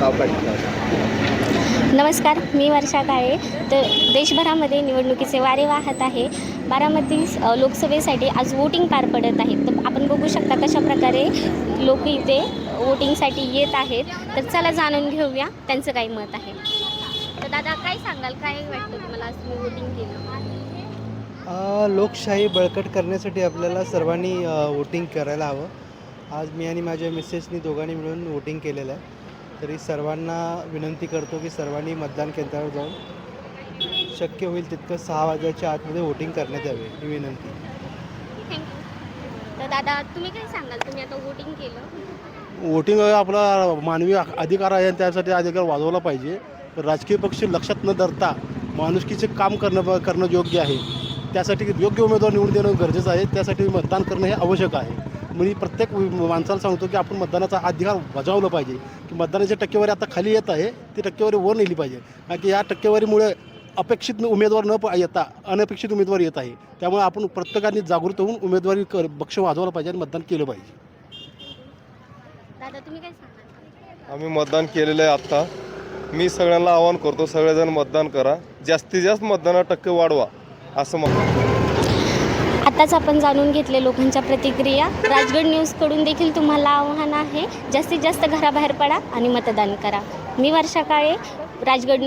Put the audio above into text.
काढतात नमस्कार मी वर्षा काळे. तर देशभरामध्ये निवडणुकीचे वारे वाहत आहे. बारामती लोकसभेसाठी आज वोटिंग पार पडत आहे. तर आपण बघू शकता कशा प्रकारे लोक इथे वोटिंगसाठी येत आहेत. तर चला जाणून घेऊया त्यांचं काही मत आहे. तर दादा काय सांगाल? काय वाटतं तुम्हाला आज तुम्ही वोटिंग केलं? लोकशाही बळकट करण्यासाठी आपल्याला सर्वांनी वोटिंग करायला हवं. आज मी आणि माझ्या मिसेसनी दोघांनी मिळून वोटिंग केलेलं आहे. तरी सर्वांना विनंती करतो की सर्वांनी मतदान केंद्रावर जाऊन शक्य होईल तितकं सहा वाजेच्या आतमध्ये वोटिंग करण्यात यावे ही विनंती. तर दादा तुम्ही काय सांगाल? तुम्ही आता वोटिंग केलं. वोटिंग आपला मानवी अधिकार आहे आणि त्यासाठी अधिकार वाजवला पाहिजे. राजकीय पक्ष लक्षात न धरता माणुसकीचे काम करणं करणं योग्य आहे. त्यासाठी योग्य उमेदवार निवडून देणं गरजेचं आहे. त्यासाठी मतदान करणं हे आवश्यक आहे. मी प्रत्येक माणसाला सांगतो की आपण मतदानाचा अधिकार बजावलं पाहिजे. की मतदानाची टक्केवारी आता खाली येत आहे ती टक्केवारी वर नेली पाहिजे. कारण की या टक्केवारीमुळे अपेक्षित उमेदवार न प- येता अनपेक्षित उमेदवार येत आहे. त्यामुळे आपण प्रत्येकाने जागृत होऊन उमेदवारी कर पक्ष वाजवला पाहिजे आणि मतदान केलं पाहिजे. दादा तुम्ही काय सांगाल? आम्ही मतदान केलेलं आहे आत्ता. मी सगळ्यांना आवाहन करतो सगळेजण मतदान करा. जास्तीत जास्त मतदाना टक्के वाढवा असं मत आत्ताच आपण जाणून घेतले लोकांच्या प्रतिक्रिया. राजगड न्यूजकडून देखील तुम्हाला आव्हान आहे. जास्तीत जास्त घराबाहेर पडा आणि मतदान करा. मी वर्षा काळे राजगड